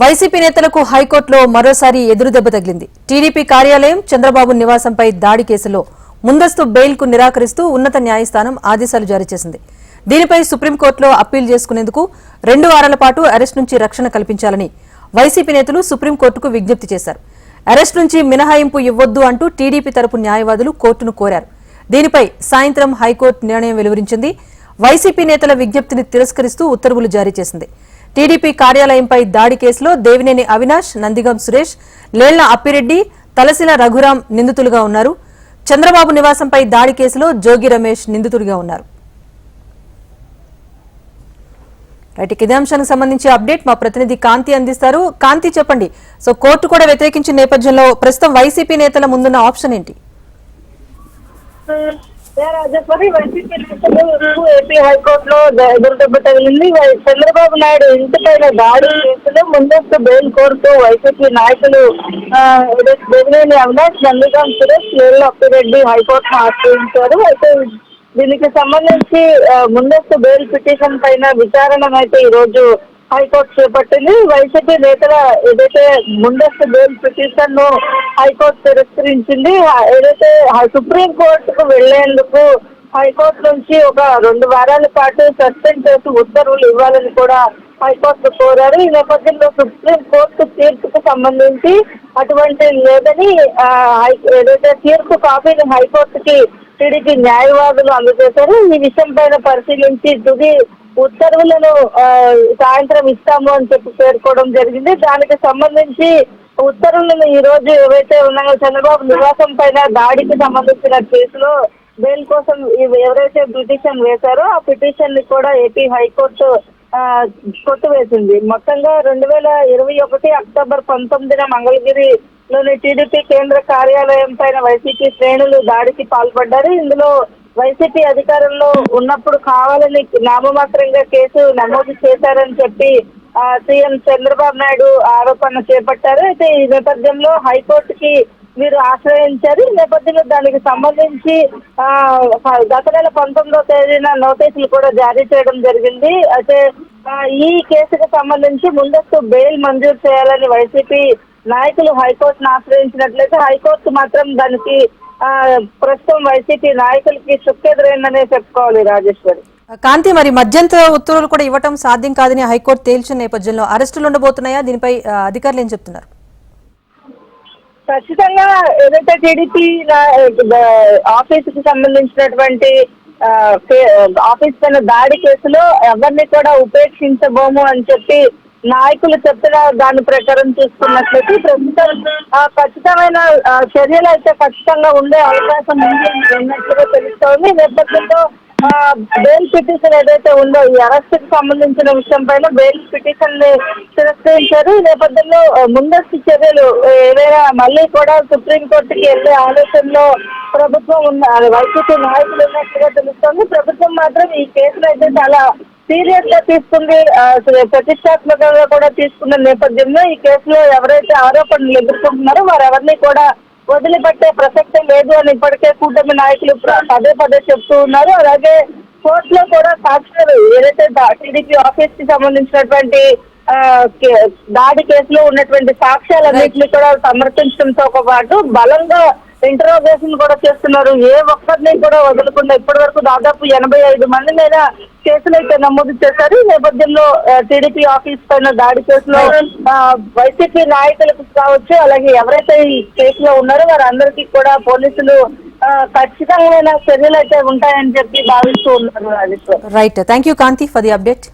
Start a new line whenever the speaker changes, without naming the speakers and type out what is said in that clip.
YCP నేతలకు హైకోర్టులో మరోసారి ఎదురుదెబ్బ తగిలింది. టీడీపీ కార్యాలయం చంద్రబాబు నివాసంపై దాడి కేసులో ముందస్తు బెయిల్కు నిరాకరిస్తూ ఉన్నత న్యాయస్థానం ఆదేశాలు జారీ చేసింది. దీనిపై సుప్రీంకోర్టులో అప్పీల్ చేసుకునేందుకు రెండు వారాల పాటు అరెస్ట్ నుంచి రక్షణ కల్పించాలని వైసీపీ నేతలు సుప్రీంకోర్టుకు విజ్ఞప్తి చేశారు. అరెస్ట్ నుంచి మినహాయింపు ఇవ్వొద్దు అంటూ టీడీపీ తరపు న్యాయవాదులు కోర్టును కోరారు. దీనిపై సాయంత్రం హైకోర్టు నిర్ణయం వెలువరించింది. వైసీపీ నేతల విజ్ఞప్తిని తిరస్కరిస్తూ ఉత్తర్వులు జారీ చేసింది. టీడీపీ కార్యాలయంపై దాడి కేసులో దేవినేని అవినాష్ నందిగం సురేష్ లేళ్ళ అప్పిరెడ్డి తలసిల రఘురాం నిందితులుగా ఉన్నారు. చంద్రబాబు నివాసంపై దాడి కేసులో జోగి రమేష్ నిందితుడిగా ఉన్నారు. రైట్ సంబంధించి అప్డేట్. మా ప్రతినిధి కాంతి అందిస్తారు. కాంతి చెప్పండి. సో కోర్టు కూడా వ్యతిరేకించిన నేపథ్యంలో ప్రస్తుతం వైసీపీ నేతల ముందున్న ఆప్షన్ ఏంటి?
రాజేశ్వరి వైసీపీ నేతలు ఏపీ హైకోర్టులో ఎదురుదెబ్బ తగిలింది చంద్రబాబు నాయుడు ఇంటిపైన దాడి కేసులో ముందస్తు బెయిల్ కోరుతూ వైసీపీ నాయకులు బెదిరేని అవినాష్ నందిగాం సురేష్ లేళ్ళు అప్పిరెడ్డి హైకోర్టును ఆశ్రయించారు అయితే దీనికి సంబంధించి ముందస్తు బెయిల్ పిటిషన్ పైన విచారణ అయితే ఈ రోజు హైకోర్టు చేపట్టింది. వైసీపీ నేతల ఏదైతే ముందస్తు బెయిల్ పిటిషన్ను హైకోర్టు తిరస్కరించింది ఏదైతే సుప్రీం కోర్టుకు వెళ్ళేందుకు హైకోర్టు నుంచి ఒక రెండు వారాల పాటు సస్పెండ్ చేసి ఉత్తర్వులు ఇవ్వాలని కూడా హైకోర్టు కోరారు. ఈ నేపథ్యంలో సుప్రీం కోర్టు తీర్పుకు సంబంధించి అటువంటి లేదని హై- ఏదైతే తీర్పు కాపీని హైకోర్టుకి టీడీపీ న్యాయవాదులు అందజేశారు. ఈ విషయం పైన పరిశీలించి తుది ఉత్తర్వులను సాయంత్రం ఇస్తాము అని చెప్పి పేర్కోవడం జరిగింది. దానికి సంబంధించి ఉత్తర్వులను ఈ రోజు ఏవైతే ఉన్నాయో చంద్రబాబు నివాసం పైన దాడికి సంబంధించిన కేసులో బెయిల్ కోసం ఎవరైతే పిటిషన్ వేశారో ఆ పిటిషన్ని కూడా ఏపీ హైకోర్టు కొట్టువేసింది. మొత్తంగా రెండు వేల ఇరవై ఒకటి అక్టోబర్ పంతొమ్మిదిన మంగళగిరిలోని టీడీపీ కేంద్ర కార్యాలయం పైన వైసీపీ శ్రేణులు దాడికి పాల్పడ్డారు. ఇందులో వైసీపీ అధికారంలో ఉన్నప్పుడు కావాలని నామమాత్రంగా కేసు నమోదు చేశారని చెప్పి సీఎం చంద్రబాబు నాయుడు ఆరోపణ చేపట్టారు. అయితే ఈ నేపథ్యంలో హైకోర్టుకి మీరు ఆశ్రయించారు. ఈ నేపథ్యంలో దానికి సంబంధించి ఆ, గత నెల పంతొమ్మిదో తేదీన నోటీసులు కూడా జారీ చేయడం జరిగింది. అయితే ఈ కేసుకు సంబంధించి ముందస్తు బెయిల్ మంజూరు చేయాలని వైసీపీ నాయకులు హైకోర్టును ఆశ్రయించినట్లయితే హైకోర్టు మాత్రం దానికి ప్రస్తుతం వైసీపీ నాయకులకి చుక్కెదురైందనే చెప్పుకోవాలి రాజేశ్వరి.
కాంతి మరి మధ్యంతర ఉత్తర్వులు కూడా ఇవ్వటం సాధ్యం కాదని హైకోర్టు తేల్చిన నేపథ్యంలో అరెస్టులు ఉండబోతున్నాయా? దీనిపై అధికారులు ఏం చెప్తున్నారు?
ఖచ్చితంగా ఏదైతే టీడీపీ ఆఫీస్కి సంబంధించినటువంటి ఆఫీస్ పైన దాడి కేసులో ఎవరిని కూడా ఉపేక్షించబోము అని చెప్పి నాయకులు చెప్పిన దాని ప్రకారం చూసుకున్నట్లయితే ప్రస్తుతం ఆ, ఖచ్చితమైన చర్యలు అయితే ఖచ్చితంగా ఉండే అవకాశం ఉంది ఉన్నట్లుగా తెలుస్తోంది. నేపథ్యంలో బెయిల్ పిటిషన్ ఏదైతే ఉందో ఈ అరెస్ట్కి సంబంధించిన విషయం పైన బెయిల్ పిటిషన్ని తిరస్కరించారు. ఈ నేపథ్యంలో ముందస్తు చర్యలు ఏదైనా మళ్ళీ కూడా సుప్రీం కోర్టుకి వెళ్ళే ఆలోచనలో ప్రభుత్వం ఉన్న వైసీపీ నాయకులు ఉన్నట్టుగా తెలుస్తోంది. ప్రభుత్వం మాత్రం ఈ కేసులు అయితే చాలా సీరియస్గా తీసుకుంది ఆ, ప్రతిష్టాత్మకంగా కూడా తీసుకున్న నేపథ్యంలో ఈ కేసులో ఎవరైతే ఆరోపణలు ఎదుర్కొంటున్నారో వారెవరిని కూడా వదిలిపెట్టే ప్రసక్తే లేదు అని ఇప్పటికే కూటమి నాయకులు పదే పదే చెప్తూ ఉన్నారు. అలాగే కోర్టులో కూడా సాక్షులు ఏదైతే టీడీపీ ఆఫీస్కి సంబంధించినటువంటి ఆ, కే- దాడి కేసులో ఉన్నటువంటి సాక్ష్యాలన్నింటినీ కూడా సమర్పించడంతో పాటు బలంగా ఇంటరోగేషన్ కూడా చేస్తున్నారు. ఏ ఒక్కరిని కూడా వదలకుండా ఇప్పటి వరకు దాదాపు ఎనభై ఐదు మంది మీద కేసులు అయితే నమోదు చేశారు. ఈ నేపథ్యంలో టీడీపీ ఆఫీస్ పైన దాడి కేసులో వైసీపీ నాయకులకు కావచ్చు అలాగే ఎవరైతే ఈ కేసులో ఉన్నారో వారందరికీ కూడా పోలీసులు ఖచ్చితమైన చర్యలు అయితే ఉంటాయని చెప్పి భావిస్తూ ఉన్నారు
right thank you Kanthi for the update